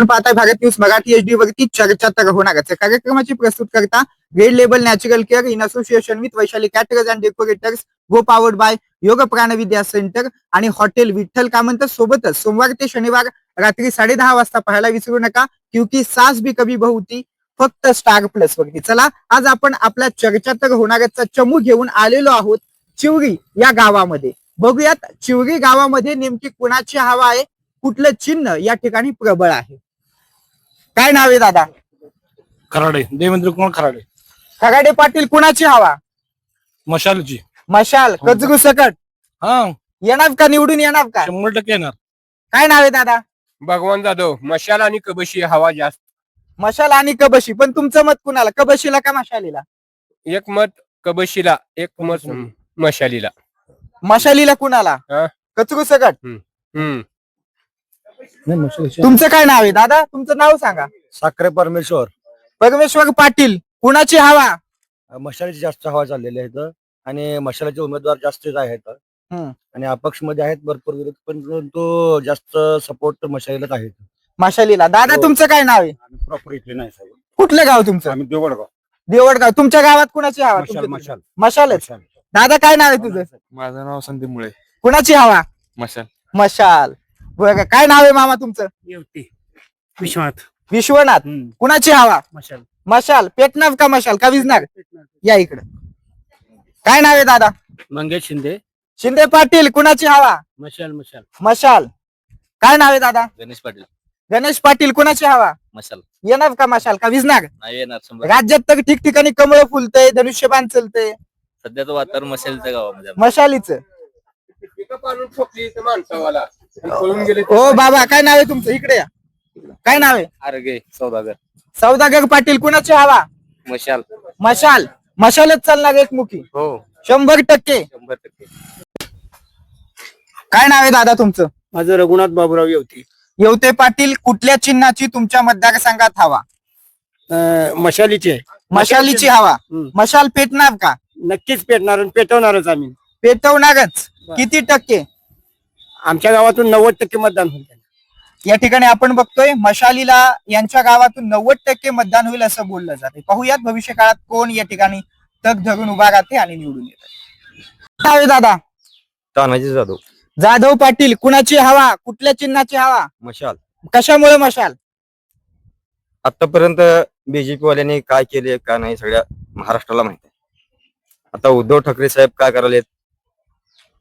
आपण पाहताय Bharat news Marathi HD डी वरती चर्चा तर होणारच आहे. कार्यक्रमाची प्रस्तुत करता red label natural care in association with Vaishali caterers and decorators co powered by Yog Pranvidya centre आणि हॉटेल विठ्ठल कामंत सोबतच सोमवार ते शनिवार रात्री साडे दहा वाजता पाहायला विसरू नका. क्योंकि सास भी कभी बहुती फक्त स्टार प्लस वरती. चला आज आपण आपल्या चर्चा तर होणाऱ्याचा चमू घेऊन आलेलो आहोत चिवरी या गावामध्ये. बघूयात चिवरी गावामध्ये नेमकी कुणाची हवा आहे कुठलं चिन्ह या ठिकाणी प्रबळ आहे. काय नाव आहे दादा? खराडे देवेंद्र कुमार खराडे. खगाडे पाटील कुणाची हवा? मशालची. मशाल कजरू सकट. हा. येणार का निवडून येणार का? शंभर टक्के येणार. काय नाव आहे दादा? भगवान जाधव मशाल आणि कबशी हवा जास्त. मशाल आणि कबशी पण तुमचं मत कुणाला? कबशीला का मशालीला? एक मत कबशीला एक मत मशालीला. मशालीला कुणाला? हा. कचरू सकट? हम्म. तुमचं काय नाव आहे? दादा तुमचं नाव सांगा. साखरे परमेश्वर. परमेश्वर पाटील कुणाची हवा? मशालीची जास्त हवा चाललेली आहेत आणि मशालाचे उमेदवार जास्तच आहेत. हम्म. आणि अपक्षमध्ये आहेत भरपूर विरोध पण परंतु जास्त सपोर्ट मशालीलाच आहेत. मशालीला. दादा हो. तुमचं काय नाव आहे? आम्ही प्रॉपर इथले नाही साहेब. कुठलं गाव तुमचं? आम्ही देवडगाव देवडगाव तुमच्या गावात कुणाची हवा? मशाल तुमच्या- मशाल. मशालच. मशाल. दादा काय नाव आहे तुझं? माझं नाव संदीप मुळे. कुणाची हवा? मशाल. मशाल. बरं काय नाव आहे मामा तुमचं? विश्वनाथ. विश्वनाथ कुणाची हवा? मशाल. मशाल. पेटणार का मशाल? का विजणार या इकडे. काय नाव आहे दादा? मंगेश शिंदे. शिंदे पाटील कुणाची हवा? मशाल मशाल. मशाल. काय नाव आहे दादा? गणेश पाटील. गणेश पाटील कुणाची हवा? मशाल. येणार का मशाल? का विजणार नाही येणार शंभर राज्यात तर ठिकठिकाणी कमळ फुलतंय धनुष्यबाण चलतंय. सध्याचं वातावरण मशालच्या गावामध्ये. मशालीच. पळून गेले ते ओ बाबा काय नाव आहे तुमचं? इकडे या. काय नाव आहे? आरोग्य सौदागर. सौदागर पाटील कुणाची हवा? मशाल. मशाल. मशालच चालणार एकमुखी. हो. शंभर टक्के. शंभर टक्के. काय नाव आहे दादा तुमचं? माझं रघुनाथ बाबूराव येवती. येवते पाटील कुठल्या चिन्हाची तुमच्या मतदारसंघात हवा? मशालीचे मशालीची हवा. हम्म. मशाल पेटणार का? नक्कीच पेटणार आणि पेटवणारच आम्ही. पेटवणारच. किती टक्के? आमच्या गावातून नव्वद टक्के मतदान होईल या ठिकाणी आपण बघतोय मशालीला यांच्या गावातून नव्वद टक्के मतदान होईल असं बोललं जाते पाहूयात भविष्य काळात कोण या ठिकाणी तग धरून उभा राहते आणि निवडून येतात काय आहे दादा? तानाजी जाधव. जाधव पाटील कुणाची हवा? कुठल्या चिन्हाची हवा? मशाल. कशामुळे मशाल? आतापर्यंत बीजेपी वाल्यांनी काय केले काय नाही सगळ्या महाराष्ट्राला माहिती आहे. आता उद्धव ठाकरे साहेब काय करायलेत?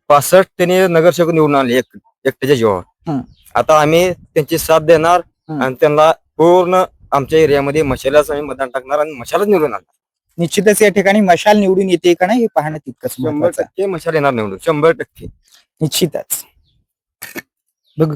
पासष्ट त्यांनी नगरसेवक निवडून आणले एक एकट्याच्या जीवावर. आता आम्ही त्यांची साथ देणार. आणि त्यांना पूर्ण आमच्या एरियामध्ये मशालाच आम्ही मतदान टाकणार आणि मशालाच निवडून आणणार निश्चितच या ठिकाणी मशाल निवडून येते का नाही हे पाहणं तितकंच शंभर महत्वाचं आहे. टक्के मशाल येणार निवडून शंभर टक्के निश्चितच बघ इकडं.